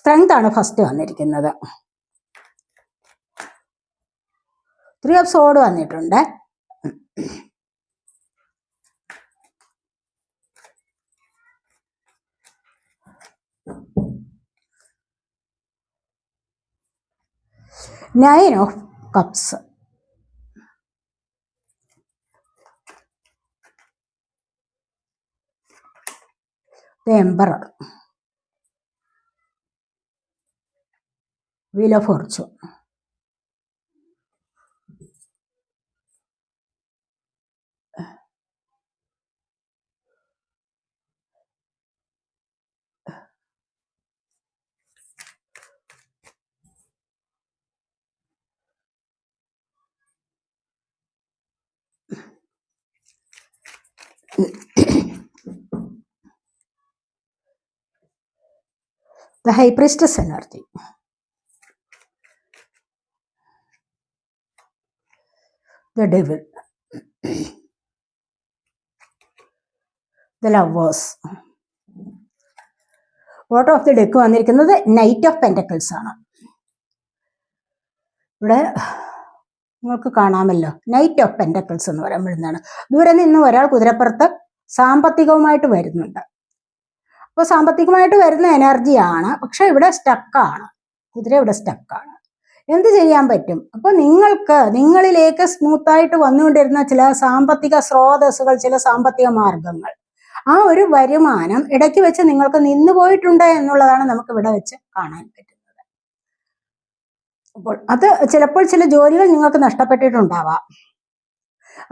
Strength ആണ് first വന്നിരിക്കുന്നത്. Three of സോഡ് വന്നിട്ടുണ്ട്. Nine of cups emperor wheel of fortune the high priestess energy the devil the lovers. What of the deck വന്നിരിക്കുന്നത്? Knight of pentacles ആണ്. ഇവിടെ നിങ്ങൾക്ക് കാണാമല്ലോ. Night of pentacles എന്ന് പറയുമ്പോഴെന്താണ് ദൂരെ നിന്ന് ഒരാൾ കുതിരപ്പുറത്ത് സാമ്പത്തികവുമായിട്ട് വരുന്നുണ്ട്. അപ്പോൾ സാമ്പത്തികമായിട്ട് വരുന്ന എനർജിയാണ് പക്ഷെ ഇവിടെ സ്റ്റക്കാണ് കുതിര ഇവിടെ സ്റ്റക്കാണ് എന്ത് ചെയ്യാൻ പറ്റും? അപ്പോൾ നിങ്ങൾക്ക് നിങ്ങളിലേക്ക് സ്മൂത്തായിട്ട് വന്നുകൊണ്ടിരുന്ന ചില സാമ്പത്തിക സ്രോതസ്സുകൾ ചില സാമ്പത്തിക മാർഗങ്ങൾ ആ ഒരു വരുമാനം ഇടയ്ക്ക് വെച്ച് നിങ്ങൾക്ക് നിന്നു പോയിട്ടുണ്ട് എന്നുള്ളതാണ് നമുക്ക് ഇവിടെ വെച്ച് കാണാൻ പറ്റുന്നത്. അപ്പോൾ അത് ചിലപ്പോൾ ചില ജോലികൾ നിങ്ങൾക്ക് നഷ്ടപ്പെട്ടിട്ടുണ്ടാവാം.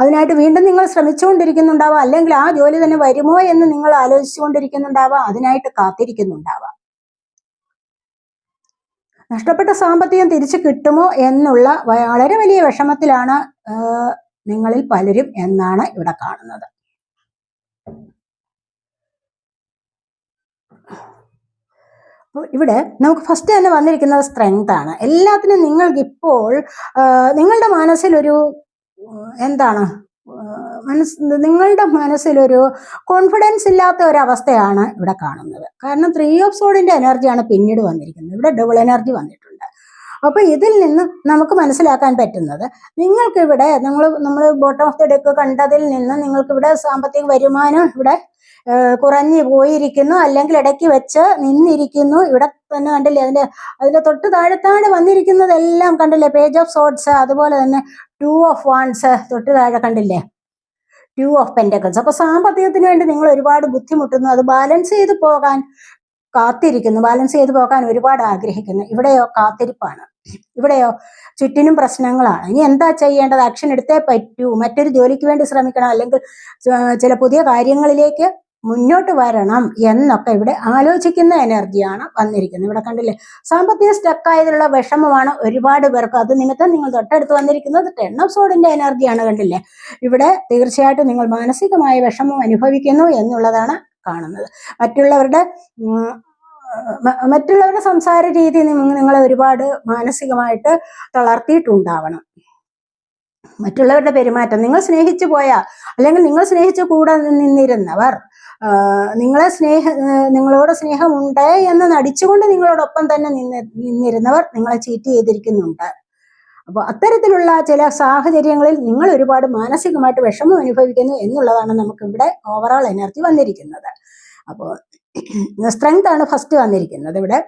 അതിനായിട്ട് വീണ്ടും നിങ്ങൾ ശ്രമിച്ചുകൊണ്ടിരിക്കുന്നുണ്ടാവാം. അല്ലെങ്കിൽ ആ ജോലി തന്നെ വരുമോ എന്ന് നിങ്ങൾ ആലോചിച്ചുകൊണ്ടിരിക്കുന്നുണ്ടാവാം. അതിനായിട്ട് കാത്തിരിക്കുന്നുണ്ടാവാം. നഷ്ടപ്പെട്ട സാമ്പത്തികം തിരിച്ചു കിട്ടുമോ എന്നുള്ള വളരെ വലിയ വിഷമത്തിലാണ് നിങ്ങളിൽ പലരും എന്നാണ് ഇവിടെ കാണുന്നത്. ഇവിടെ നമുക്ക് ഫസ്റ്റ് തന്നെ വന്നിരിക്കുന്നത് സ്ട്രെങ്ത് ആണ്. എല്ലാത്തിനും നിങ്ങൾക്ക് ഇപ്പോൾ നിങ്ങളുടെ മനസ്സിലൊരു എന്താണ് മനസ് നിങ്ങളുടെ മനസ്സിലൊരു കോൺഫിഡൻസ് ഇല്ലാത്ത ഒരവസ്ഥയാണ് ഇവിടെ കാണുന്നത്. കാരണം ത്രീ ഓഫ് സോഡിന്റെ എനർജിയാണ് പിന്നീട് വന്നിരിക്കുന്നത്. ഇവിടെ ഡബിൾ എനർജി വന്നിട്ടുണ്ട്. അപ്പോൾ ഇതിൽ നിന്ന് നമുക്ക് മനസ്സിലാക്കാൻ പറ്റുന്നത് നിങ്ങൾക്കിവിടെ നിങ്ങൾ നമ്മൾ ബോട്ടം ഓഫ് ദി ഡെക്ക് കണ്ടതിൽ നിന്ന് നിങ്ങൾക്കിവിടെ സാമ്പത്തിക വരുമാനം ഇവിടെ കുറഞ്ഞു പോയിരിക്കുന്നു. അല്ലെങ്കിൽ ഇടയ്ക്ക് വെച്ച് നിന്നിരിക്കുന്നു. ഇവിടെ തന്നെ കണ്ടില്ലേ അതിന്റെ അതിന്റെ തൊട്ട് താഴെത്താണ് വന്നിരിക്കുന്നതെല്ലാം കണ്ടില്ലേ പേജ് ഓഫ് സോട്ട്സ് അതുപോലെ തന്നെ ടു ഓഫ് വാൺസ് തൊട്ട് താഴെ കണ്ടില്ലേ? ടു ഓഫ് പെന്റക്കിൾസ് അപ്പൊ സാമ്പത്തികത്തിന് വേണ്ടി നിങ്ങൾ ഒരുപാട് ബുദ്ധിമുട്ടുന്നു. അത് ബാലൻസ് ചെയ്ത് പോകാൻ കാത്തിരിക്കുന്നു. ബാലൻസ് ചെയ്ത് പോകാൻ ഒരുപാട് ആഗ്രഹിക്കുന്നു. ഇവിടെയോ കാത്തിരിപ്പാണ്. ഇവിടെയോ ചുറ്റിനും പ്രശ്നങ്ങളാണ്. ഇനി എന്താ ചെയ്യേണ്ടത്? ആക്ഷൻ എടുത്തേ പറ്റൂ. മറ്റൊരു ജോലിക്ക് വേണ്ടി ശ്രമിക്കണം. അല്ലെങ്കിൽ ചില പുതിയ കാര്യങ്ങളിലേക്ക് മുന്നോട്ട് വരണം എന്നൊക്കെ ഇവിടെ ആലോചിക്കുന്ന എനർജിയാണ് വന്നിരിക്കുന്നത്. ഇവിടെ കണ്ടില്ലേ? സാമ്പത്തിക സ്റ്റക്കായതിലുള്ള വിഷമമാണ് ഒരുപാട് പേർക്ക്. അത് നിമിത്തം നിങ്ങൾ തൊട്ടടുത്ത് വന്നിരിക്കുന്നത് ടെൻ ഓഫ് സോഡിന്റെ എനർജിയാണ് കണ്ടില്ലേ? ഇവിടെ തീർച്ചയായിട്ടും നിങ്ങൾ മാനസികമായ വിഷമം അനുഭവിക്കുന്നു എന്നുള്ളതാണ് കാണുന്നത്. മറ്റുള്ളവരുടെ മറ്റുള്ളവരുടെ സംസാര രീതി നിങ്ങളെ ഒരുപാട് മാനസികമായിട്ട് തളർത്തിയിട്ടുണ്ടാവണം. മറ്റുള്ളവരുടെ പെരുമാറ്റം. നിങ്ങൾ സ്നേഹിച്ചു പോയ അല്ലെങ്കിൽ നിങ്ങൾ സ്നേഹിച്ചു കൂടെ നിന്നിരുന്നവർ നിങ്ങളെ സ്നേഹ നിങ്ങളോട് സ്നേഹമുണ്ട് എന്ന് നടിച്ചുകൊണ്ട് നിങ്ങളോടൊപ്പം തന്നെ നിന്ന് നിന്നിരുന്നവർ നിങ്ങളെ ചീറ്റ് ചെയ്തിരിക്കുന്നുണ്ട്. അപ്പോൾ അത്തരത്തിലുള്ള ചില സാഹചര്യങ്ങളിൽ നിങ്ങൾ ഒരുപാട് മാനസികമായിട്ട് വിഷമം അനുഭവിക്കുന്നു എന്നുള്ളതാണ് നമുക്ക് ഇവിടെ ഓവറോൾ എനർജി വന്നിരിക്കുന്നത്. അപ്പോൾ സ്ട്രെങ്ത് ആണ് ഫസ്റ്റ് വന്നിരിക്കുന്നത് ഇവിടെ.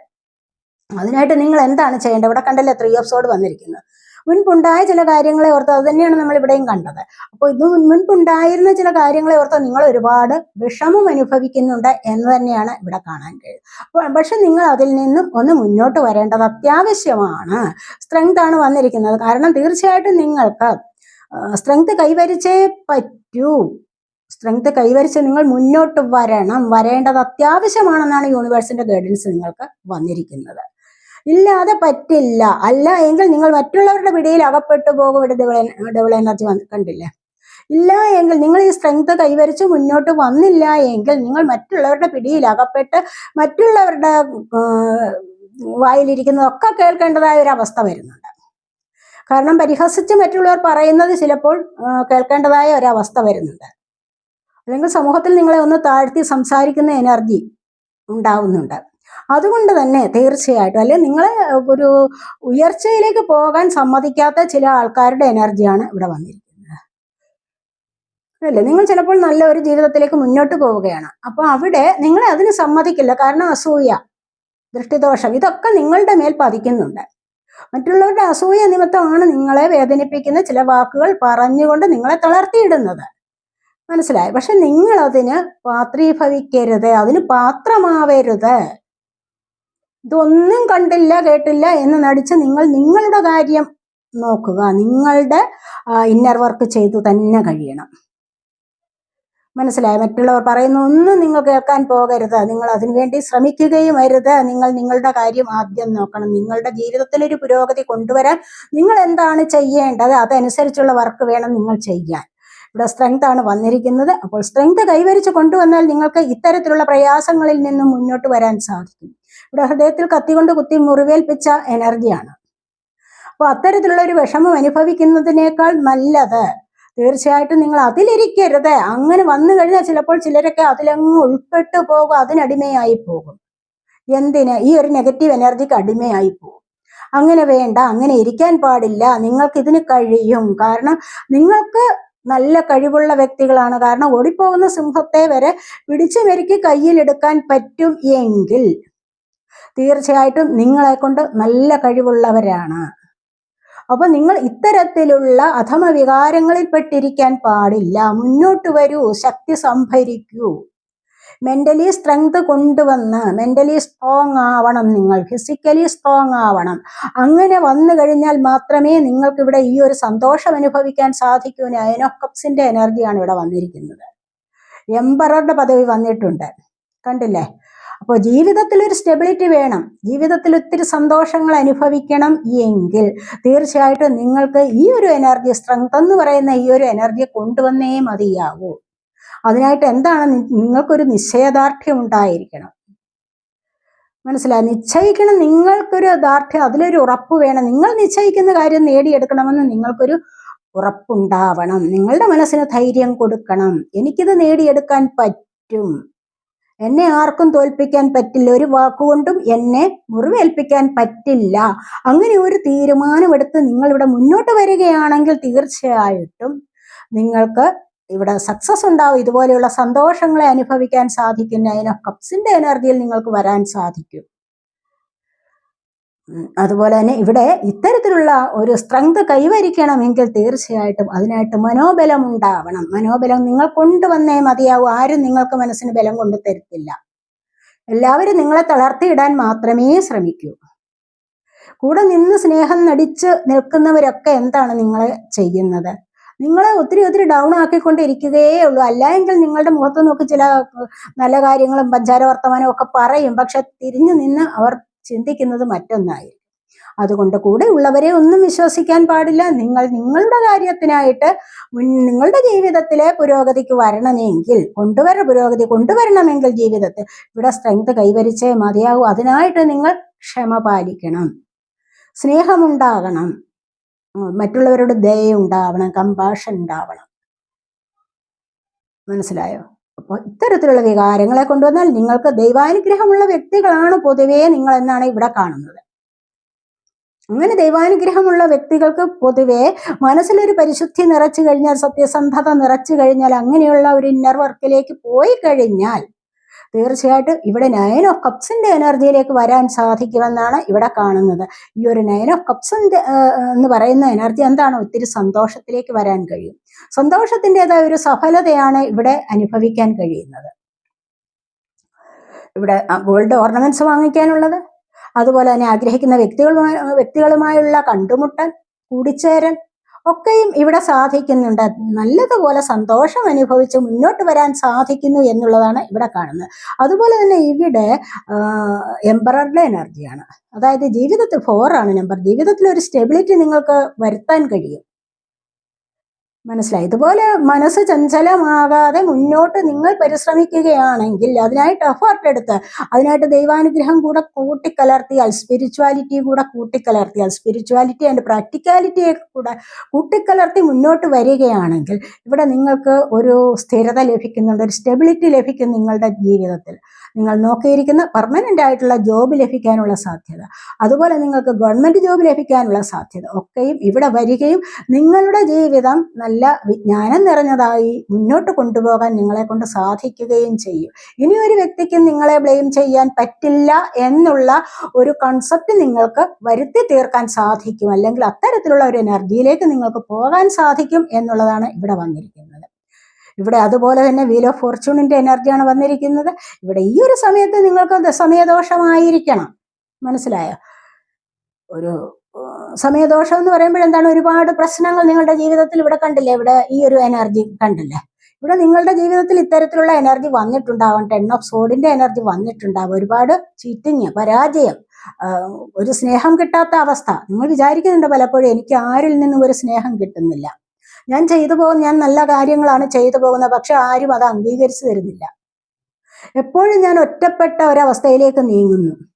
അതിനായിട്ട് നിങ്ങൾ എന്താണ് ചെയ്യേണ്ടത്? ഇവിടെ കണ്ടല്ലേ ത്രീ ഓഫ് സോഡ് വന്നിരിക്കുന്നത് മുൻപുണ്ടായ ചില കാര്യങ്ങളെ ഓർത്ത് അത് തന്നെയാണ് നമ്മൾ ഇവിടെയും കണ്ടത്. അപ്പോൾ ഇത് മുൻ- മുൻപുണ്ടായിരുന്ന ചില കാര്യങ്ങളെ ഓർത്ത് നിങ്ങൾ ഒരുപാട് വിഷമം അനുഭവിക്കുന്നുണ്ട് എന്ന് തന്നെയാണ് ഇവിടെ കാണാൻ കഴിയുന്നത്. പക്ഷെ നിങ്ങൾ അതിൽ നിന്നും ഒന്ന് മുന്നോട്ട് വരേണ്ടത് അത്യാവശ്യമാണ്. സ്ട്രെങ്ത് ആണ് വന്നിരിക്കുന്നത്. കാരണം തീർച്ചയായിട്ടും നിങ്ങൾക്ക് സ്ട്രെങ്ത് കൈവരിച്ചേ പറ്റൂ. സ്ട്രെങ്ത് കൈവരിച്ച് നിങ്ങൾ മുന്നോട്ട് വരണം. വരേണ്ടത് അത്യാവശ്യമാണെന്നാണ് യൂണിവേഴ്സിന്റെ ഗൈഡൻസ് നിങ്ങൾക്ക് വന്നിരിക്കുന്നത്. ഇല്ലാതെ പറ്റില്ല. അല്ല എങ്കിൽ നിങ്ങൾ മറ്റുള്ളവരുടെ പിടിയിൽ അകപ്പെട്ടു പോകും ഇവിടെ ഡബിൾ ഡബിൾ എനർജി വന്ന് കണ്ടില്ലേ? ഇല്ല എങ്കിൽ നിങ്ങൾ ഈ സ്ട്രെങ്ത് കൈവരിച്ച് മുന്നോട്ട് വന്നില്ല എങ്കിൽ നിങ്ങൾ മറ്റുള്ളവരുടെ പിടിയിൽ അകപ്പെട്ട് മറ്റുള്ളവരുടെ വായിലിരിക്കുന്നതൊക്കെ കേൾക്കേണ്ടതായ ഒരു അവസ്ഥ വരുന്നുണ്ട്. കാരണം പരിഹസിച്ച് മറ്റുള്ളവർ പറയുന്നത് ചിലപ്പോൾ കേൾക്കേണ്ടതായ ഒരവസ്ഥ വരുന്നുണ്ട്. അല്ലെങ്കിൽ സമൂഹത്തിൽ നിങ്ങളെ ഒന്ന് താഴ്ത്തി സംസാരിക്കുന്ന എനർജി ഉണ്ടാവുന്നുണ്ട്. അതുകൊണ്ട് തന്നെ തീർച്ചയായിട്ടും അല്ലെങ്കിൽ നിങ്ങൾ ഒരു ഉയർച്ചയിലേക്ക് പോകാൻ സമ്മതിക്കാത്ത ചില ആൾക്കാരുടെ എനർജിയാണ് ഇവിടെ വന്നിരിക്കുന്നത്. അല്ലേ? നിങ്ങൾ ചിലപ്പോൾ നല്ല ഒരു ജീവിതത്തിലേക്ക് മുന്നോട്ട് പോവുകയാണ്. അപ്പോൾ അവിടെ നിങ്ങളെ അതിന് സമ്മതിക്കില്ല. കാരണം അസൂയ ദൃഷ്ടിദോഷം ഇതൊക്കെ നിങ്ങളുടെ മേൽ പതിക്കുന്നുണ്ട്. മറ്റുള്ളവരുടെ അസൂയ നിമിത്തമാണ് നിങ്ങളെ വേദനിപ്പിക്കുന്ന ചില വാക്കുകൾ പറഞ്ഞുകൊണ്ട് നിങ്ങളെ തളർത്തിയിടുന്നത്. മനസ്സിലായി? പക്ഷെ നിങ്ങൾ അതിന് പാത്രീഭവിക്കരുത് അതിന് പാത്രമാവരുത്. ഇതൊന്നും കണ്ടില്ല കേട്ടില്ല എന്ന് നടിച്ച് നിങ്ങൾ നിങ്ങളുടെ കാര്യം നോക്കുക. നിങ്ങളുടെ ഇന്നർ വർക്ക് ചെയ്തു തന്നെ കഴിയണം. മനസ്സിലായ? മറ്റുള്ളവർ പറയുന്ന ഒന്നും നിങ്ങൾ കേൾക്കാൻ പോകരുത്. നിങ്ങൾ അതിനുവേണ്ടി ശ്രമിക്കുകയും അരുത്. നിങ്ങൾ നിങ്ങളുടെ കാര്യം ആദ്യം നോക്കണം. നിങ്ങളുടെ ജീവിതത്തിൽ ഒരു പുരോഗതി കൊണ്ടുവരാൻ നിങ്ങൾ എന്താണ് ചെയ്യേണ്ടത്? അതനുസരിച്ചുള്ള വർക്ക് വേണം നിങ്ങൾ ചെയ്യാൻ. ഇവിടെ സ്ട്രെങ്ത് ആണ് വന്നിരിക്കുന്നത്. അപ്പോൾ സ്ട്രെങ്ത് കൈവരിച്ച് കൊണ്ടുവന്നാൽ നിങ്ങൾക്ക് ഇത്തരത്തിലുള്ള പ്രയാസങ്ങളിൽ നിന്നും മുന്നോട്ട് വരാൻ സാധിക്കും. ഇവിടെ ഹൃദയത്തിൽ കത്തികൊണ്ട് കുത്തി മുറിവേൽപ്പിച്ച എനർജിയാണ്. അപ്പോൾ അത്തരത്തിലുള്ള ഒരു വിഷമം അനുഭവിക്കുന്നതിനേക്കാൾ നല്ലത് തീർച്ചയായിട്ടും നിങ്ങൾ അതിലിരിക്കരുത്. അങ്ങനെ വന്നു കഴിഞ്ഞാൽ ചിലപ്പോൾ ചിലരൊക്കെ അതിലങ്ങ് ഉൾപ്പെട്ടു പോകും അതിനടിമയായി പോകും. എന്തിന്? ഈ ഒരു നെഗറ്റീവ് എനർജിക്ക് അടിമയായി പോകും. അങ്ങനെ വേണ്ട അങ്ങനെ ഇരിക്കാൻ പാടില്ല. നിങ്ങൾക്ക് ഇതിന് കഴിയും. കാരണം നിങ്ങൾക്ക് നല്ല കഴിവുള്ള വ്യക്തികളാണ്. കാരണം ഓടിപ്പോകുന്ന സിംഹത്തെ വരെ പിടിച്ചു മെരുക്കി കയ്യിലെടുക്കാൻ പറ്റും എങ്കിൽ തീർച്ചയായിട്ടും നിങ്ങളെ കൊണ്ട് നല്ല കഴിവുള്ളവരാണ്. അപ്പൊ നിങ്ങൾ ഇത്തരത്തിലുള്ള അധമ വികാരങ്ങളിൽ പെട്ടിരിക്കാൻ പാടില്ല. മുന്നോട്ട് വരൂ ശക്തി സംഭരിക്കൂ. മെന്റലി സ്ട്രെങ്ത് കൊണ്ടുവന്ന് മെന്റലി സ്ട്രോങ് ആവണം നിങ്ങൾ ഫിസിക്കലി സ്ട്രോങ് ആവണം. അങ്ങനെ വന്നു കഴിഞ്ഞാൽ മാത്രമേ നിങ്ങൾക്ക് ഇവിടെ ഈ ഒരു സന്തോഷം അനുഭവിക്കാൻ സാധിക്കൂ നയനോക്കപ്സിന്റെ എനർജിയാണ് ഇവിടെ വന്നിരിക്കുന്നത്. എംബററുടെ പദവി വന്നിട്ടുണ്ട്. കണ്ടില്ലേ? അപ്പോൾ ജീവിതത്തിൽ ഒരു സ്റ്റെബിലിറ്റി വേണം. ജീവിതത്തിൽ ഒത്തിരി സന്തോഷങ്ങൾ അനുഭവിക്കണം എങ്കിൽ തീർച്ചയായിട്ടും നിങ്ങൾക്ക് ഈ ഒരു എനർജി സ്ട്രെങ്ത് എന്ന് പറയുന്ന ഈ ഒരു എനർജി കൊണ്ടുവന്നേ മതിയാവൂ. അതിനായിട്ട് എന്താണ് നിങ്ങൾക്കൊരു നിശ്ചയദാർഢ്യം ഉണ്ടായിരിക്കണം. മനസ്സിലായി? നിശ്ചയിക്കണം നിങ്ങൾക്കൊരു ദാർഢ്യം അതിലൊരു ഉറപ്പ് വേണം. നിങ്ങൾ നിശ്ചയിക്കുന്ന കാര്യം നേടിയെടുക്കണമെന്ന് നിങ്ങൾക്കൊരു ഉറപ്പുണ്ടാവണം. നിങ്ങളുടെ മനസ്സിന് ധൈര്യം കൊടുക്കണം. എനിക്കിത് നേടിയെടുക്കാൻ പറ്റും. എന്നെ ആർക്കും തോൽപ്പിക്കാൻ പറ്റില്ല. ഒരു വാക്കുകൊണ്ടും എന്നെ മുറിവേൽപ്പിക്കാൻ പറ്റില്ല. അങ്ങനെ ഒരു തീരുമാനമെടുത്ത് നിങ്ങൾ ഇവിടെ മുന്നോട്ട് വരികയാണെങ്കിൽ തീർച്ചയായിട്ടും നിങ്ങൾക്ക് ഇവിടെ സക്സസ് ഉണ്ടാവും. ഇതുപോലെയുള്ള സന്തോഷങ്ങളെ അനുഭവിക്കാൻ സാധിക്കും നയൻ ഓഫ് കപ്സിന്റെ എനർജിയിൽ നിങ്ങൾക്ക് വരാൻ സാധിക്കും. അതുപോലെ തന്നെ ഇവിടെ ഇത്തരത്തിലുള്ള ഒരു സ്ട്രെങ്ത് കൈവരിക്കണമെങ്കിൽ തീർച്ചയായിട്ടും അതിനായിട്ട് മനോബലം ഉണ്ടാവണം. മനോബലം നിങ്ങൾ കൊണ്ടുവന്നേ മതിയാവൂ. ആരും നിങ്ങൾക്ക് മനസ്സിന് ബലം കൊണ്ടു തരത്തില്ല. എല്ലാവരും നിങ്ങളെ തളർത്തിയിടാൻ മാത്രമേ ശ്രമിക്കൂ. കൂടെ നിന്ന് സ്നേഹം നടിച്ച് നിൽക്കുന്നവരൊക്കെ എന്താണ് നിങ്ങൾ ചെയ്യുന്നത്? നിങ്ങളെ ഒത്തിരി ഒത്തിരി ഡൗൺ ആക്കിക്കൊണ്ടിരിക്കുകയേ ഉള്ളൂ. അല്ല എങ്കിൽ നിങ്ങളുടെ മുഖത്ത് നോക്കി ചില നല്ല കാര്യങ്ങളും പഞ്ചാര വർത്തമാനവും ഒക്കെ പറയും. പക്ഷെ തിരിഞ്ഞു നിന്ന് അവർ ചിന്തിക്കുന്നത് മറ്റൊന്നായിരിക്കും. അതുകൊണ്ട് കൂടെ ഉള്ളവരെ ഒന്നും വിശ്വസിക്കാൻ പാടില്ല. നിങ്ങൾ നിങ്ങളുടെ കാര്യത്തിനായിട്ട് നിങ്ങളുടെ ജീവിതത്തിലെ പുരോഗതിക്ക് വരണമെങ്കിൽ കൊണ്ടുവര പുരോഗതി കൊണ്ടുവരണമെങ്കിൽ ജീവിതത്തിൽ ഇവിടെ സ്ട്രെങ്ത് കൈവരിച്ചേ മതിയാകൂ അതിനായിട്ട് നിങ്ങൾ ക്ഷമ പാലിക്കണം. സ്നേഹമുണ്ടാകണം. മറ്റുള്ളവരോട് ദയ ഉണ്ടാവണം. കമ്പാഷൻ ഉണ്ടാവണം. മനസ്സിലായോ? അപ്പോൾ ഇത്തരത്തിലുള്ള വികാരങ്ങളെ കൊണ്ടുവന്നാൽ നിങ്ങൾക്ക് ദൈവാനുഗ്രഹമുള്ള വ്യക്തികളാണ് പൊതുവേ നിങ്ങൾ എന്നാണ് ഇവിടെ കാണുന്നത്. അങ്ങനെ ദൈവാനുഗ്രഹമുള്ള വ്യക്തികൾക്ക് പൊതുവെ മനസ്സിലൊരു പരിശുദ്ധി നിറച്ചു കഴിഞ്ഞാൽ സത്യസന്ധത നിറച്ചു കഴിഞ്ഞാൽ അങ്ങനെയുള്ള ഒരു ഇന്നർ വർക്കിലേക്ക് പോയി കഴിഞ്ഞാൽ തീർച്ചയായിട്ടും ഇവിടെ നയൻ ഓഫ് കപ്സിന്റെ എനർജിയിലേക്ക് വരാൻ സാധിക്കുമെന്നാണ് ഇവിടെ കാണുന്നത്. ഈ ഒരു നയൻ ഓഫ് കപ്സിന്റെ എന്ന് പറയുന്ന എനർജി എന്താണ്? ഒത്തിരി സന്തോഷത്തിലേക്ക് വരാൻ കഴിയും. സന്തോഷത്തിന്റെതായ ഒരു സഫലതയാണ് ഇവിടെ അനുഭവിക്കാൻ കഴിയുന്നത്. ഇവിടെ ഗോൾഡ് ഓർണമെന്റ്സ് വാങ്ങിക്കാനുള്ളത് അതുപോലെ തന്നെ ആഗ്രഹിക്കുന്ന വ്യക്തികളുമായി വ്യക്തികളുമായുള്ള കണ്ടുമുട്ടൽ കൂടിച്ചേരൽ ഒക്കെയും ഇവിടെ സാധിക്കുന്നുണ്ട്. നല്ലതുപോലെ സന്തോഷം അനുഭവിച്ച് മുന്നോട്ട് വരാൻ സാധിക്കുന്നു എന്നുള്ളതാണ് ഇവിടെ കാണുന്നത്. അതുപോലെ തന്നെ ഇവിടെ എംബററുടെ എനർജിയാണ്. അതായത് ജീവിതത്തിൽ ഫോറാണ് നമ്പർ ജീവിതത്തിൽ ഒരു സ്റ്റെബിലിറ്റി നിങ്ങൾക്ക് വരുത്താൻ കഴിയും. മനസ്സിലായി. ഇതുപോലെ മനസ്സ് ചഞ്ചലമാകാതെ മുന്നോട്ട് നിങ്ങൾ പരിശ്രമിക്കുകയാണെങ്കിൽ അതിനായിട്ട് എഫേർട്ട് എടുത്ത് അതിനായിട്ട് ദൈവാനുഗ്രഹം കൂടെ കൂട്ടിക്കലർത്തിയാൽ സ്പിരിച്വാലിറ്റി കൂടെ കൂട്ടിക്കലർത്തിയാൽ സ്പിരിച്വാലിറ്റി ആൻഡ് പ്രാക്ടിക്കാലിറ്റിയെ കൂടെ കൂട്ടിക്കലർത്തി മുന്നോട്ട് വരികയാണെങ്കിൽ ഇവിടെ നിങ്ങൾക്ക് ഒരു സ്ഥിരത ലഭിക്കുന്നുണ്ട് ഒരു സ്റ്റെബിലിറ്റി ലഭിക്കും നിങ്ങളുടെ ജീവിതത്തിൽ. നിങ്ങൾ നോക്കിയിരിക്കുന്ന പെർമനന്റ് ആയിട്ടുള്ള ജോബ് ലഭിക്കാനുള്ള സാധ്യത. അതുപോലെ നിങ്ങൾക്ക് ഗവൺമെന്റ് ജോബ് ലഭിക്കാനുള്ള സാധ്യത ഒക്കെയും ഇവിടെ വരികയും നിങ്ങളുടെ ജീവിതം നല്ല വിജ്ഞാനം നിറഞ്ഞതായി മുന്നോട്ട് കൊണ്ടുപോകാൻ നിങ്ങളെ കൊണ്ട് സാധിക്കുകയും ചെയ്യും. ഇനി ഒരു വ്യക്തിക്കും നിങ്ങളെ ബ്ലെയിം ചെയ്യാൻ പറ്റില്ല എന്നുള്ള ഒരു കൺസെപ്റ്റ് നിങ്ങൾക്ക് വരുത്തി തീർക്കാൻ സാധിക്കും. അല്ലെങ്കിൽ അത്തരത്തിലുള്ള ഒരു എനർജിയിലേക്ക് നിങ്ങൾക്ക് പോകാൻ സാധിക്കും എന്നുള്ളതാണ് ഇവിടെ വന്നിരിക്കുന്നത്. ഇവിടെ അതുപോലെ തന്നെ വീൽ ഓഫ് ഫോർച്യൂണിന്റെ എനർജിയാണ് വന്നിരിക്കുന്നത്. ഇവിടെ ഈ ഒരു സമയത്ത് നിങ്ങൾക്ക് സമയദോഷമായിരിക്കണം. മനസ്സിലായോ? ഒരു സമയദോഷം എന്ന് പറയുമ്പോൾ എന്താണ്? ഒരുപാട് പ്രശ്നങ്ങൾ നിങ്ങളുടെ ജീവിതത്തിൽ ഇവിടെ കണ്ടില്ലേ? ഇവിടെ ഈ ഒരു എനർജി കണ്ടില്ലേ? ഇവിടെ നിങ്ങളുടെ ജീവിതത്തിൽ ഇത്തരത്തിലുള്ള എനർജി വന്നിട്ടുണ്ടാവും. ടെൻ ഓഫ് സോഡിന്റെ എനർജി വന്നിട്ടുണ്ടാവും. ഒരുപാട് ചീറ്റിങ് പരാജയം ഒരു സ്നേഹം കിട്ടാത്ത അവസ്ഥ. നിങ്ങൾ വിചാരിക്കുന്നുണ്ട് പലപ്പോഴും എനിക്ക് ആരിൽ നിന്നും ഒരു സ്നേഹം കിട്ടുന്നില്ല. ഞാൻ ചെയ്തു പോകുന്ന ഞാൻ നല്ല കാര്യങ്ങളാണ് ചെയ്തു പോകുന്നത് പക്ഷെ ആരും അത് അംഗീകരിച്ചു തരുന്നില്ല. എപ്പോഴും ഞാൻ ഒറ്റപ്പെട്ട ഒരവസ്ഥയിലേക്ക് നീങ്ങുന്നു.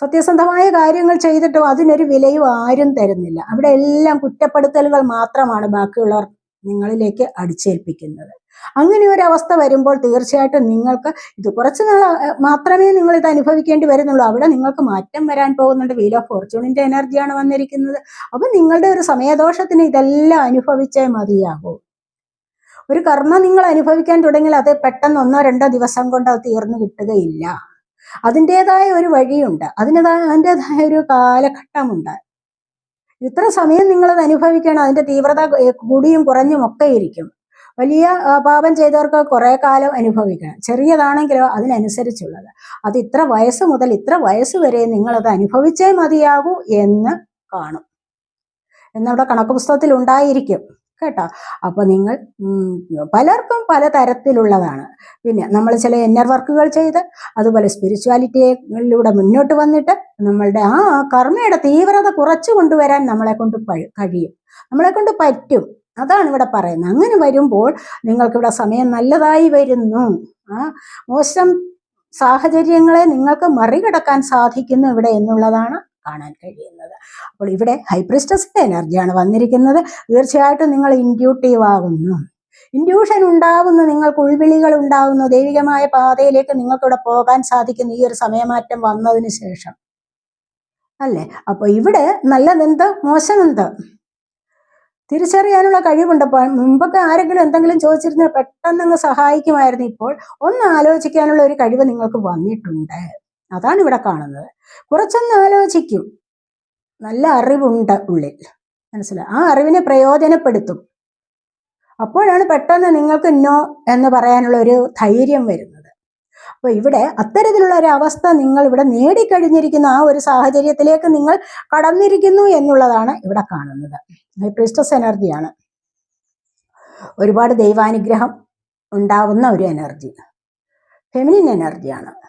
സത്യസന്ധമായ കാര്യങ്ങൾ ചെയ്തിട്ടും അതിനൊരു വിലയും ആരും തരുന്നില്ല. അവിടെ എല്ലാം കുറ്റപ്പെടുത്തലുകൾ മാത്രമാണ് ബാക്കിയുള്ളവർ നിങ്ങളിലേക്ക് അടിച്ചേൽപ്പിക്കുന്നത്. അങ്ങനെ ഒരു അവസ്ഥ വരുമ്പോൾ തീർച്ചയായിട്ടും നിങ്ങൾക്ക് ഇത് കുറച്ച് നാൾ മാത്രമേ നിങ്ങൾ ഇത് അനുഭവിക്കേണ്ടി വരുന്നുള്ളൂ. അവിടെ നിങ്ങൾക്ക് മാറ്റം വരാൻ പോകുന്നുണ്ട്. വീൽ ഓഫ് ഫോർച്യൂണിന്റെ എനർജിയാണ് വന്നിരിക്കുന്നത്. അപ്പൊ നിങ്ങളുടെ ഒരു സമയദോഷത്തിന് ഇതെല്ലാം അനുഭവിച്ചേ മതിയാകൂ. ഒരു കർമ്മ നിങ്ങൾ അനുഭവിക്കാൻ തുടങ്ങിയാൽ അത് പെട്ടെന്ന് ഒന്നോ രണ്ടോ ദിവസം കൊണ്ട് അത് തീർന്നു കിട്ടുകയില്ല. അതിന്റെതായ ഒരു വഴിയുണ്ട്. അതിന്റെതായ അതിന്റെതായ ഒരു കാലഘട്ടമുണ്ട്. ഇത്ര സമയം നിങ്ങളത് അനുഭവിക്കണം. അതിന്റെ തീവ്രത കൂടിയും കുറഞ്ഞും ഒക്കെ ഇരിക്കും വലിയ പാപം ചെയ്തവർക്ക് കുറെ കാലം അനുഭവിക്കണം. ചെറിയതാണെങ്കിലോ അതിനനുസരിച്ചുള്ളത്. അത് ഇത്ര വയസ്സ് മുതൽ ഇത്ര വയസ്സ് വരെ നിങ്ങളത് അനുഭവിച്ചേ മതിയാകൂ എന്ന് കാണും. എന്നവിടെ കണക്ക് പുസ്തകത്തിൽ ഉണ്ടായിരിക്കും. കേട്ടോ? അപ്പോൾ നിങ്ങൾ പലർക്കും പല തരത്തിലുള്ളതാണ്. പിന്നെ നമ്മൾ ചില എന്നർ വർക്കുകൾ ചെയ്ത് അതുപോലെ സ്പിരിച്വാലിറ്റിയിലൂടെ മുന്നോട്ട് വന്നിട്ട് നമ്മളുടെ ആ കർമ്മയുടെ തീവ്രത കുറച്ചു കൊണ്ടുവരാൻ നമ്മളെ കൊണ്ട് കഴിയും. നമ്മളെ കൊണ്ട് പറ്റും. അതാണ് ഇവിടെ പറയുന്നത്. അങ്ങനെ വരുമ്പോൾ നിങ്ങൾക്കിവിടെ സമയം നല്ലതായി വരുന്നു. ആ മോശം സാഹചര്യങ്ങളെ നിങ്ങൾക്ക് മറികടക്കാൻ സാധിക്കുന്നു ഇവിടെ എന്നുള്ളതാണ് കാണാൻ കഴിയുന്നത്. അപ്പോൾ ഇവിടെ ഹൈപ്രിസ്റ്റസിന്റെ എനർജിയാണ് വന്നിരിക്കുന്നത്. തീർച്ചയായിട്ടും നിങ്ങൾ ഇൻഡ്യൂട്ടീവ് ആകുന്നു. ഇൻഡ്യൂഷൻ ഉണ്ടാവുന്നു നിങ്ങൾക്ക് ഉൾവിളികൾ ഉണ്ടാവുന്നു ദൈവികമായ പാതയിലേക്ക് നിങ്ങൾക്കിവിടെ പോകാൻ സാധിക്കുന്നു ഈ ഒരു സമയമാറ്റം വന്നതിന് ശേഷം. അല്ലേ? അപ്പോൾ ഇവിടെ നല്ലതെന്ത്? മോശമെന്ത്? തിരിച്ചറിയാനുള്ള കഴിവുണ്ട്. മുമ്പൊക്കെ ആരെങ്കിലും എന്തെങ്കിലും ചോദിച്ചിരുന്ന പെട്ടെന്ന് അങ്ങ് സഹായിക്കുമായിരുന്നു ഇപ്പോൾ. ഒന്ന് ആലോചിക്കാനുള്ള ഒരു കഴിവ് നിങ്ങൾക്ക് വന്നിട്ടുണ്ട്. അതാണ് ഇവിടെ കാണുന്നത്. കുറച്ചൊന്ന് ആലോചിക്കും. നല്ല അറിവുണ്ട് ഉള്ളിൽ. മനസ്സിലായി? ആ അറിവിനെ പ്രയോജനപ്പെടുത്തും. അപ്പോഴാണ് പെട്ടെന്ന് നിങ്ങൾക്ക് നോ എന്ന് പറയാനുള്ള ഒരു ധൈര്യം വരുന്നത്. അപ്പോൾ ഇവിടെ അത്തരത്തിലുള്ള ഒരു അവസ്ഥ നിങ്ങൾ ഇവിടെ നേടിക്കഴിഞ്ഞിരിക്കുന്ന ആ ഒരു സാഹചര്യത്തിലേക്ക് നിങ്ങൾ കടന്നിരിക്കുന്നു എന്നുള്ളതാണ് ഇവിടെ കാണുന്നത്. ക്രിസ്റ്റസ് എനർജിയാണ്. ഒരുപാട് ദൈവാനുഗ്രഹം ഉണ്ടാവുന്ന ഒരു എനർജി. ഫെമിനിൻ എനർജിയാണ്.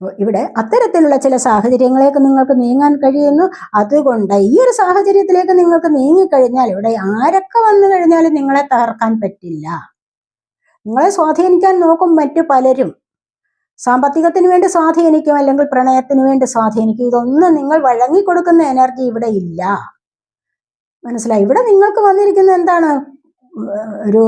ഇവിടെ അത്തരത്തിലുള്ള ചില സാഹചര്യങ്ങളേക്ക് നിങ്ങൾക്ക് നീങ്ങാൻ കഴിയുന്നു. അതുകൊണ്ട് ഈ ഒരു സാഹചര്യത്തിലേക്ക് നിങ്ങൾക്ക് നീങ്ങിക്കഴിഞ്ഞാൽ ഇവിടെ ആരൊക്കെ വന്നു കഴിഞ്ഞാലും നിങ്ങളെ തകർക്കാൻ പറ്റില്ല. നിങ്ങളെ സ്വാധീനിക്കാൻ നോക്കും മറ്റു പലരും. സാമ്പത്തികത്തിന് വേണ്ടി സ്വാധീനിക്കും അല്ലെങ്കിൽ പ്രണയത്തിന് വേണ്ടി സ്വാധീനിക്കും. ഇതൊന്നും നിങ്ങൾ വഴങ്ങിക്കൊടുക്കുന്ന എനർജി ഇവിടെ ഇല്ല. മനസ്സിലായി? ഇവിടെ നിങ്ങൾക്ക് വന്നിരിക്കുന്ന എന്താണ്? ഒരു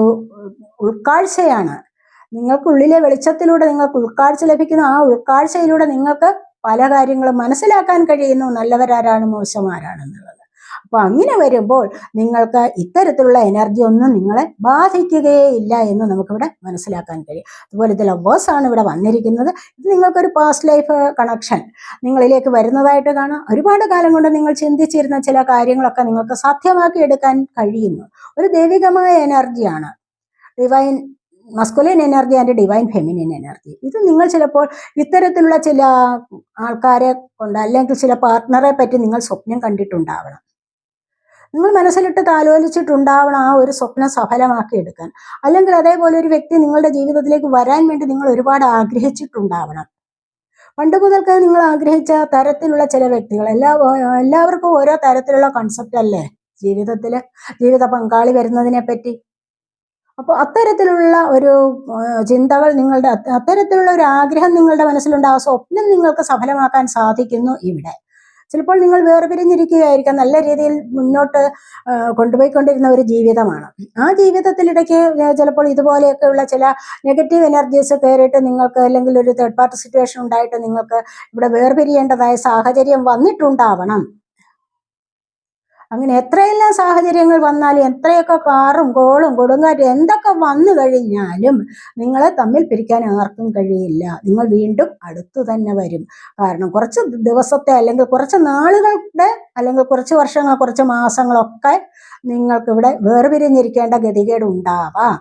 ഉൾക്കാഴ്ചയാണ്. നിങ്ങൾക്കുള്ളിലെ വെളിച്ചത്തിലൂടെ നിങ്ങൾക്ക് ഉൾക്കാഴ്ച ലഭിക്കുന്നു. ആ ഉൾക്കാഴ്ചയിലൂടെ നിങ്ങൾക്ക് പല കാര്യങ്ങളും മനസ്സിലാക്കാൻ കഴിയുന്നു. നല്ലവരാരാണ് മോശമാരാണെന്നുള്ളത്. അപ്പോൾ അങ്ങനെ വരുമ്പോൾ നിങ്ങൾക്ക് ഇത്തരത്തിലുള്ള എനർജി ഒന്നും നിങ്ങളെ ബാധിക്കുകയില്ല എന്ന് നമുക്കിവിടെ മനസ്സിലാക്കാൻ കഴിയും. അതുപോലെ ഇത് ആണ് ഇവിടെ വന്നിരിക്കുന്നത്. ഇത് നിങ്ങൾക്കൊരു പാസ്റ്റ് ലൈഫ് കണക്ഷൻ നിങ്ങളിലേക്ക് വരുന്നതായിട്ട് കാണാം. ഒരുപാട് കാലം കൊണ്ട് നിങ്ങൾ ചിന്തിച്ചിരുന്ന ചില കാര്യങ്ങളൊക്കെ നിങ്ങൾക്ക് സാധ്യമാക്കി എടുക്കാൻ കഴിയുന്നു. ഒരു ദൈവികമായ എനർജിയാണ് divine masculine energy and divine feminine energy ഇത് നിങ്ങൾ ചിലപ്പോൾ ഇത്തരത്തിലുള്ള ചില ആൾക്കാരെ കൊണ്ട് അല്ലെങ്കിൽ ചില പാർട്ട്ണറെ പറ്റി നിങ്ങൾ സ്വപ്നം കണ്ടിട്ടുണ്ടാവണം. നിങ്ങൾ മനസ്സിലിട്ട് താലോലിച്ചിട്ടുണ്ടാവണം ആ ഒരു സ്വപ്നം സഫലമാക്കി എടുക്കാൻ. അല്ലെങ്കിൽ അതേപോലെ ഒരു വ്യക്തി നിങ്ങളുടെ ജീവിതത്തിലേക്ക് വരാൻ വേണ്ടി നിങ്ങൾ ഒരുപാട് ആഗ്രഹിച്ചിട്ടുണ്ടാവണം. പണ്ട് മുതൽക്ക് നിങ്ങൾ ആഗ്രഹിച്ച തരത്തിലുള്ള ചില വ്യക്തികൾ. എല്ലാ എല്ലാവർക്കും ഓരോ തരത്തിലുള്ള കൺസെപ്റ്റ് അല്ലേ? ജീവിതത്തിൽ ജീവിത പങ്കാളി വരുന്നതിനെ പറ്റി. അപ്പോൾ അത്തരത്തിലുള്ള ഒരു ചിന്തകൾ നിങ്ങളുടെ അത്ത- അത്തരത്തിലുള്ള ഒരു ആഗ്രഹം നിങ്ങളുടെ മനസ്സിലുണ്ട് സ്വപ്നം നിങ്ങൾക്ക് സഫലമാക്കാൻ സാധിക്കുന്നു ഇവിടെ. ചിലപ്പോൾ നിങ്ങൾ വേർപിരിഞ്ഞിരിക്കുകയായിരിക്കാം നല്ല രീതിയിൽ മുന്നോട്ട് കൊണ്ടുപോയിക്കൊണ്ടിരുന്ന ഒരു ജീവിതമാണ്. ആ ജീവിതത്തിലിടയ്ക്ക് ചിലപ്പോൾ ഇതുപോലെയൊക്കെയുള്ള ചില നെഗറ്റീവ് എനർജീസ് കയറിയിട്ട് നിങ്ങൾക്ക് അല്ലെങ്കിൽ ഒരു തേർഡ് പാർട്ടി സിറ്റുവേഷൻ ഉണ്ടായിട്ട് നിങ്ങൾക്ക് ഇവിടെ വേർപിരിയേണ്ടതായ സാഹചര്യം വന്നിട്ടുണ്ടാവണം. അങ്ങനെ എത്രയെല്ലാം സാഹചര്യങ്ങൾ വന്നാലും എത്രയൊക്കെ കാറും കോളും കൊടുങ്കാറ്റും എന്തൊക്കെ വന്നു കഴിഞ്ഞാലും നിങ്ങളെ തമ്മിൽ പിരിക്കാൻ ആർക്കും കഴിയില്ല. നിങ്ങൾ വീണ്ടും അടുത്തു തന്നെ വരും. കാരണം കുറച്ച് ദിവസത്തെ അല്ലെങ്കിൽ കുറച്ച് നാളുകളുടെ അല്ലെങ്കിൽ കുറച്ച് വർഷങ്ങൾ കുറച്ച് മാസങ്ങളൊക്കെ നിങ്ങൾക്കിവിടെ വേർപിരിഞ്ഞിരിക്കേണ്ട ഗതികേട് ഉണ്ടാവാം.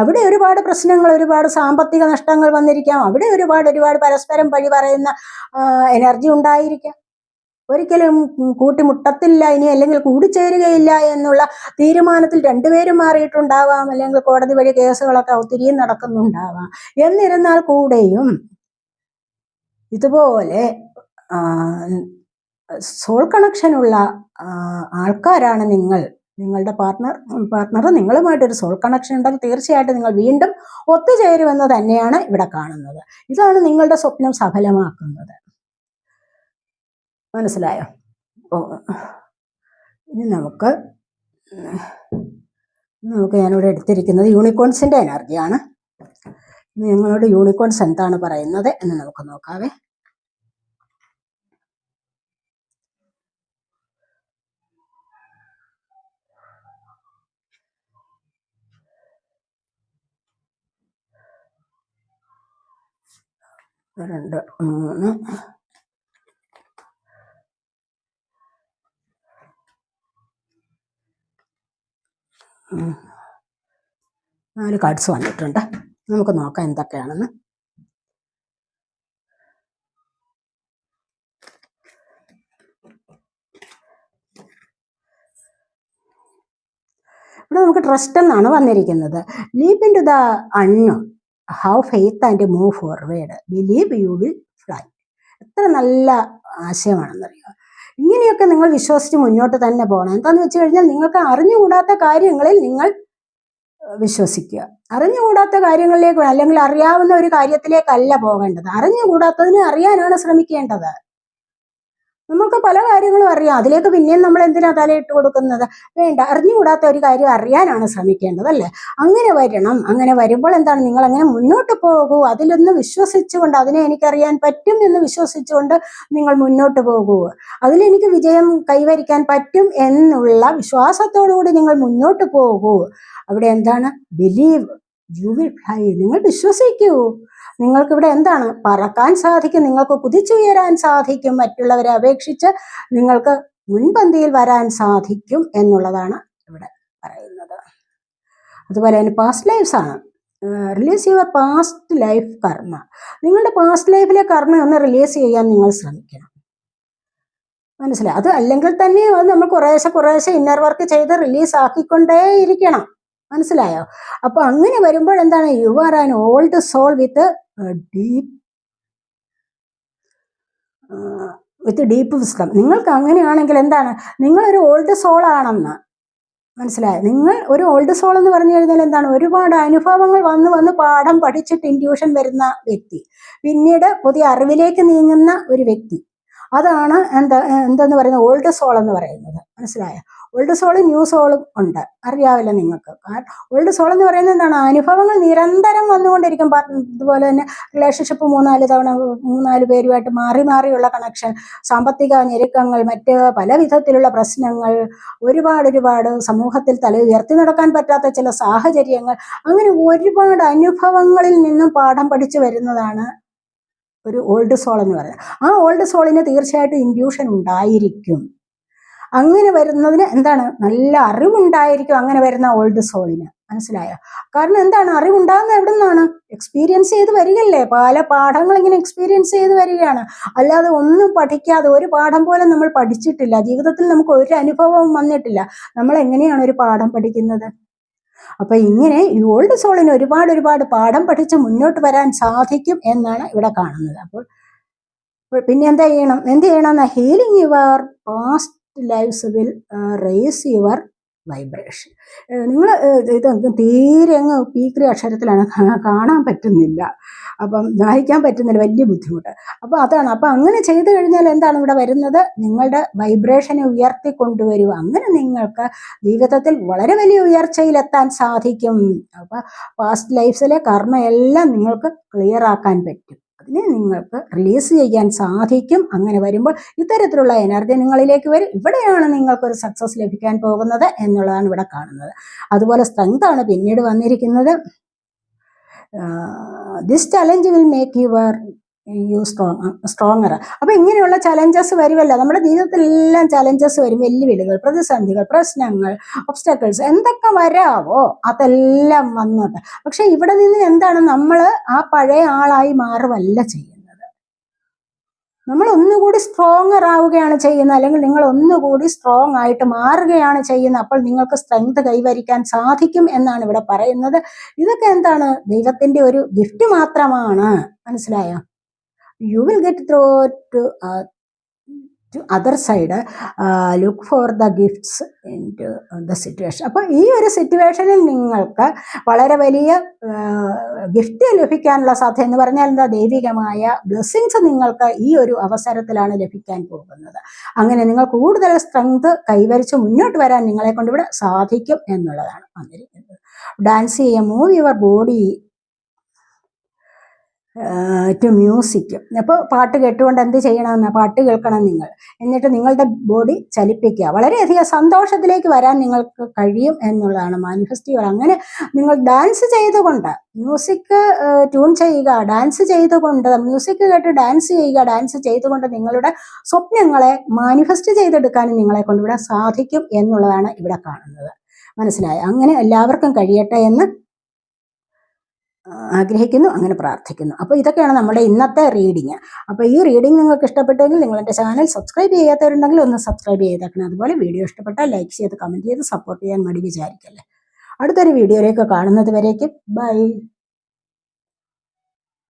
അവിടെ ഒരുപാട് പ്രശ്നങ്ങൾ ഒരുപാട് സാമ്പത്തിക നഷ്ടങ്ങൾ വന്നിരിക്കാം. അവിടെ ഒരുപാട് ഒരുപാട് പരസ്പരം വഴി പറയുന്ന എനർജി ഉണ്ടായിരിക്കാം. ഒരിക്കലും കൂട്ടിമുട്ടത്തില്ല ഇനി അല്ലെങ്കിൽ കൂടിച്ചേരുകയില്ല എന്നുള്ള തീരുമാനത്തിൽ രണ്ടുപേരും മാറിയിട്ടുണ്ടാവാം. അല്ലെങ്കിൽ കോടതി വഴി കേസുകളൊക്കെ ഒത്തിരിയും നടക്കുന്നുണ്ടാവാം. എന്നിരുന്നാൽ കൂടെയും ഇതുപോലെ സോൾ കണക്ഷനുള്ള ആൾക്കാരാണ് നിങ്ങൾ. നിങ്ങളുടെ പാർട്ണർ പാർട്ട്ണർ നിങ്ങളുമായിട്ടൊരു സോൾ കണക്ഷൻ ഉണ്ടെങ്കിൽ തീർച്ചയായിട്ടും നിങ്ങൾ വീണ്ടും ഒത്തുചേരുമെന്ന് തന്നെയാണ് ഇവിടെ കാണുന്നത്. ഇതാണ് നിങ്ങളുടെ സ്വപ്നം സഫലമാക്കുന്നത്. മനസ്സിലായോ? ഇനി നമുക്ക് നമുക്ക് ഞാനിവിടെ എടുത്തിരിക്കുന്നത് യൂണിക്കോൺസിന്റെ എനർജിയാണ് നിങ്ങളോട് യൂണിക്കോൺസ് എന്താണ് പറയുന്നത് എന്ന് നമുക്ക് നോക്കാവേ. രണ്ട് മൂന്ന് നാല് കാർഡ്സ് വന്നിട്ടുണ്ട്. നമുക്ക് നോക്കാം എന്തൊക്കെയാണെന്ന്. ഇവിടെ നമുക്ക് ട്രസ്റ്റ് എന്നാണ് വന്നിരിക്കുന്നത്. Leap into the unknown. Have faith and move forward believe you will fly എത്ര നല്ല ആശയമാണെന്നറിയാം? ഇങ്ങനെയൊക്കെ നിങ്ങൾ വിശ്വസിച്ച് മുന്നോട്ട് തന്നെ പോകണം. എന്താണെന്ന് വെച്ച് കഴിഞ്ഞാൽ നിങ്ങൾക്ക് അറിഞ്ഞുകൂടാത്ത കാര്യങ്ങളിൽ നിങ്ങൾ വിശ്വസിക്കുക. അറിഞ്ഞുകൂടാത്ത കാര്യങ്ങളിലേക്ക് അല്ലെങ്കിൽ അറിയാവുന്ന ഒരു കാര്യത്തിലേക്കല്ല പോകേണ്ടത്. അറിഞ്ഞുകൂടാത്തതിന് അറിയാനാണ് ശ്രമിക്കേണ്ടത്. നമുക്ക് പല കാര്യങ്ങളും അറിയാം. അതിലേക്ക് പിന്നെയും നമ്മൾ എന്തിനാ തലയിട്ട് കൊടുക്കുന്നത്? വേണ്ട. അറിഞ്ഞുകൂടാത്ത ഒരു കാര്യം അറിയാനാണ് ശ്രമിക്കേണ്ടത് അല്ലേ? അങ്ങനെ വരണം. അങ്ങനെ വരുമ്പോൾ എന്താണ്? നിങ്ങൾ അങ്ങനെ മുന്നോട്ട് പോകൂ. അതിലൊന്ന് വിശ്വസിച്ചുകൊണ്ട് അതിനെ എനിക്കറിയാൻ പറ്റും എന്ന് വിശ്വസിച്ചുകൊണ്ട് നിങ്ങൾ മുന്നോട്ട് പോകൂ. അതിലെനിക്ക് വിജയം കൈവരിക്കാൻ പറ്റും എന്നുള്ള വിശ്വാസത്തോടു കൂടി നിങ്ങൾ മുന്നോട്ട് പോകൂ. അവിടെ എന്താണ്? ബിലീവ് യു വിൽ ഫ്ലൈ നിങ്ങൾ വിശ്വസിക്കൂ. നിങ്ങൾക്ക് ഇവിടെ എന്താണ്? പറക്കാൻ സാധിക്കും നിങ്ങൾക്ക് കുതിച്ചുയരാൻ സാധിക്കും മറ്റുള്ളവരെ അപേക്ഷിച്ച് നിങ്ങൾക്ക് മുൻപന്തിയിൽ വരാൻ സാധിക്കും എന്നുള്ളതാണ് ഇവിടെ പറയുന്നത്. അതുപോലെ തന്നെ പാസ്റ്റ് ലൈഫ്സ് ആണ്. Release your past life karma നിങ്ങളുടെ പാസ്റ്റ് ലൈഫിലെ കർമ്മ ഒന്ന് റിലീസ് ചെയ്യാൻ നിങ്ങൾ ശ്രമിക്കണം. മനസ്സിലായി? അത് അല്ലെങ്കിൽ തന്നെ അത് നമ്മൾ കുറേശ്ശെ കുറേശ്ശെ ഇന്നർ വർക്ക് ചെയ്ത് റിലീസ് ആക്കിക്കൊണ്ടേ ഇരിക്കണം മനസ്സിലായോ? അപ്പൊ അങ്ങനെ വരുമ്പോൾ എന്താണ്? You are an old soul with deep with deep wisdom നിങ്ങൾക്ക് അങ്ങനെയാണെങ്കിൽ എന്താണ്? നിങ്ങൾ ഒരു ഓൾഡ് സോൾ ആണെന്ന്. മനസ്സിലായോ? നിങ്ങൾ ഒരു ഓൾഡ് സോൾ എന്ന് പറഞ്ഞു കഴിഞ്ഞാൽ എന്താണ്? ഒരുപാട് അനുഭവങ്ങൾ വന്ന് വന്ന് പാഠം പഠിച്ചിട്ട് ഇൻഡ്യൂഷൻ വരുന്ന വ്യക്തി. പിന്നീട് പുതിയ അറിവിലേക്ക് നീങ്ങുന്ന ഒരു വ്യക്തി. അതാണ് എന്താ എന്തെന്ന് പറയുന്നത്? ഓൾഡ് സോൾ എന്ന് പറയുന്നത്. മനസ്സിലായോ? ഓൾഡ് സോളും ന്യൂ സോളും ഉണ്ട്. അറിയാവില്ല നിങ്ങൾക്ക്. ഓൾഡ് സോൾ എന്ന് പറയുന്നത് എന്താണ്? അനുഭവങ്ങൾ നിരന്തരം വന്നുകൊണ്ടിരിക്കും. അതുപോലെ തന്നെ റിലേഷൻഷിപ്പ് മൂന്നാൽ തവണ മൂന്നാൽ പേരുമായിട്ട് മാറി മാറിയുള്ള കണക്ഷൻ സാമ്പത്തിക ഞെരുക്കങ്ങൾ മറ്റ് പല വിധത്തിലുള്ള പ്രശ്നങ്ങൾ ഒരുപാട് ഒരുപാട് സമൂഹത്തിൽ തല ഉയർത്തി നടക്കാൻ പറ്റാത്ത ചില സാഹചര്യങ്ങൾ അങ്ങനെ ഒരുപാട് അനുഭവങ്ങളിൽ നിന്നും പാഠം പഠിച്ചു വരുന്നതാണ് ഒരു ഓൾഡ് സോൾ എന്ന് പറയുന്നത്. ആ ഓൾഡ് സോളിന് തീർച്ചയായിട്ടും ഇൻഡ്യൂഷൻ ഉണ്ടായിരിക്കും. അങ്ങനെ വരുന്നതിന് എന്താണ്? നല്ല അറിവുണ്ടായിരിക്കും അങ്ങനെ വരുന്ന ഓൾഡ് സോളിന് മനസ്സിലായോ? കാരണം എന്താണ്? അറിവുണ്ടാകുന്നത് എവിടെ നിന്നാണ് എക്സ്പീരിയൻസ് ചെയ്ത് വരികയല്ലേ? പല പാഠങ്ങൾ ഇങ്ങനെ എക്സ്പീരിയൻസ് ചെയ്ത് വരികയാണ്. അല്ലാതെ ഒന്നും പഠിക്കാതെ ഒരു പാഠം പോലും നമ്മൾ പഠിച്ചിട്ടില്ല. ജീവിതത്തിൽ നമുക്ക് ഒരു അനുഭവവും വന്നിട്ടില്ല. നമ്മൾ എങ്ങനെയാണ് ഒരു പാഠം പഠിക്കുന്നത്? അപ്പൊ ഇങ്ങനെ ഈ ഓൾഡ് സോളിന് ഒരുപാട് ഒരുപാട് പാഠം പഠിച്ച് മുന്നോട്ട് വരാൻ സാധിക്കും എന്നാണ് ഇവിടെ കാണുന്നത്. അപ്പോൾ പിന്നെ എന്താ ചെയ്യണം? എന്ത് ചെയ്യണം? Healing your past lives will raise your vibration നിങ്ങൾ ഇത് തീരെ അങ്ങ് പീക്രി അക്ഷരത്തിലാണ് കാണാൻ പറ്റുന്നില്ല. അപ്പം വായിക്കാൻ പറ്റുന്നില്ല വലിയ ബുദ്ധിമുട്ട്. അപ്പോൾ അതാണ് അപ്പം അങ്ങനെ ചെയ്തു കഴിഞ്ഞാൽ എന്താണ് ഇവിടെ വരുന്നത്? നിങ്ങളുടെ വൈബ്രേഷനെ ഉയർത്തി കൊണ്ടുവരിക അങ്ങനെ നിങ്ങൾക്ക് ജീവിതത്തിൽ വളരെ വലിയ ഉയർച്ചയിലെത്താൻ സാധിക്കും. അപ്പോൾ പാസ്റ്റ് ലൈഫ്സിലെ കർമ്മയെല്ലാം നിങ്ങൾക്ക് ക്ലിയർ ആക്കാൻ പറ്റും. അതിനെ നിങ്ങൾക്ക് റിലീസ് ചെയ്യാൻ സാധിക്കും. അങ്ങനെ വരുമ്പോൾ ഇത്തരത്തിലുള്ള എനർജി നിങ്ങളിലേക്ക് വരും. ഇവിടെയാണ് നിങ്ങൾക്കൊരു സക്സസ് ലഭിക്കാൻ പോകുന്നത് എന്നുള്ളതാണ് ഇവിടെ കാണുന്നത്. അതുപോലെ സ്ട്രെങ്താണ് പിന്നീട് വന്നിരിക്കുന്നത്. This challenge will make your you strong stronger അപ്പൊ ഇങ്ങനെയുള്ള ചലഞ്ചസ് വരുമല്ലോ. നമ്മുടെ ജീവിതത്തിലെല്ലാം ചലഞ്ചസ് വരും. വെല്ലുവിളികൾ പ്രതിസന്ധികൾ പ്രശ്നങ്ങൾ ഒബ്സ്റ്റക്കിൾസ് എന്തൊക്കെ വരാവോ അതെല്ലാം വന്നോട്ടെ. പക്ഷെ ഇവിടെ നിന്ന് എന്താണ് നമ്മൾ ആ പഴയ ആളായി മാറുമല്ല ചെയ്യുന്നത്. നമ്മൾ ഒന്നുകൂടി സ്ട്രോങ്ങർ ആവുകയാണ് ചെയ്യുന്നത്. അല്ലെങ്കിൽ നിങ്ങൾ ഒന്നുകൂടി സ്ട്രോങ് ആയിട്ട് മാറുകയാണ് ചെയ്യുന്നത്. അപ്പോൾ നിങ്ങൾക്ക് സ്ട്രെങ്ത് കൈവരിക്കാൻ സാധിക്കും എന്നാണ് ഇവിടെ പറയുന്നത്. ഇതൊക്കെ എന്താണ്? ദൈവത്തിന്റെ ഒരു ഗിഫ്റ്റ് മാത്രമാണ്. മനസ്സിലായോ? You will get through to to other side look for the gifts into the situation അപ്പോൾ ഈ ഒരു സിറ്റുവേഷനിൽ നിങ്ങൾക്ക് വളരെ വലിയ ഗിഫ്റ്റ് ലഭിക്കാനുള്ള സാധ്യത എന്ന് പറഞ്ഞാൽ എന്താ? ദൈവികമായ ബ്ലെസ്സിങ്സ് നിങ്ങൾക്ക് ഈ ഒരു അവസരത്തിലാണ് ലഭിക്കാൻ പോകുന്നത്. അങ്ങനെ നിങ്ങൾ കൂടുതൽ സ്ട്രെങ്ത് കൈവരിച്ച് മുന്നോട്ട് വരാൻ നിങ്ങളെ കൊണ്ടിവിടെ സാധിക്കും എന്നുള്ളതാണ് വന്നിരിക്കുന്നത് ഡാൻസ് ചെയ്യുക move your body to music അപ്പോൾ പാട്ട് കേട്ടുകൊണ്ട് എന്ത് ചെയ്യണമെന്ന് പാട്ട് കേൾക്കണം നിങ്ങൾ. എന്നിട്ട് നിങ്ങളുടെ ബോഡി ചലിപ്പിക്കുക. വളരെയധികം സന്തോഷത്തിലേക്ക് വരാൻ നിങ്ങൾക്ക് കഴിയും എന്നുള്ളതാണ് മാനിഫെസ്റ്റീവർ അങ്ങനെ നിങ്ങൾ ഡാൻസ് ചെയ്തുകൊണ്ട് മ്യൂസിക് ട്യൂൺ ചെയ്യുക ഡാൻസ് ചെയ്തുകൊണ്ട് മ്യൂസിക് കേട്ട് ഡാൻസ് ചെയ്യുക ഡാൻസ് ചെയ്തുകൊണ്ട് നിങ്ങളുടെ സ്വപ്നങ്ങളെ മാനിഫെസ്റ്റ് ചെയ്തെടുക്കാനും നിങ്ങളെ കൊണ്ടിവിടെ സാധിക്കും എന്നുള്ളതാണ് ഇവിടെ കാണുന്നത്. മനസ്സിലായി? അങ്ങനെ എല്ലാവർക്കും കഴിയട്ടെ എന്ന് ആഗ്രഹിക്കുന്നു അങ്ങനെ പ്രാർത്ഥിക്കുന്നു. അപ്പോൾ ഇതൊക്കെയാണ് നമ്മുടെ ഇന്നത്തെ റീഡിങ്. അപ്പോൾ ഈ റീഡിങ് നിങ്ങൾക്ക് ഇഷ്ടപ്പെട്ടെങ്കിൽ നിങ്ങൾ എന്റെ ചാനൽ സബ്സ്ക്രൈബ് ചെയ്യാത്തവരുണ്ടെങ്കിൽ ഒന്ന് സബ്സ്ക്രൈബ് ചെയ്തേക്കണം. അതുപോലെ വീഡിയോ ഇഷ്ടപ്പെട്ടാൽ ലൈക്ക് ചെയ്ത് കമന്റ് ചെയ്ത് സപ്പോർട്ട് ചെയ്യാൻ മടി വിചാരിക്കല്ലേ. അടുത്തൊരു വീഡിയോയിലേക്ക് കാണുന്നത് വരേക്കും. ബൈ.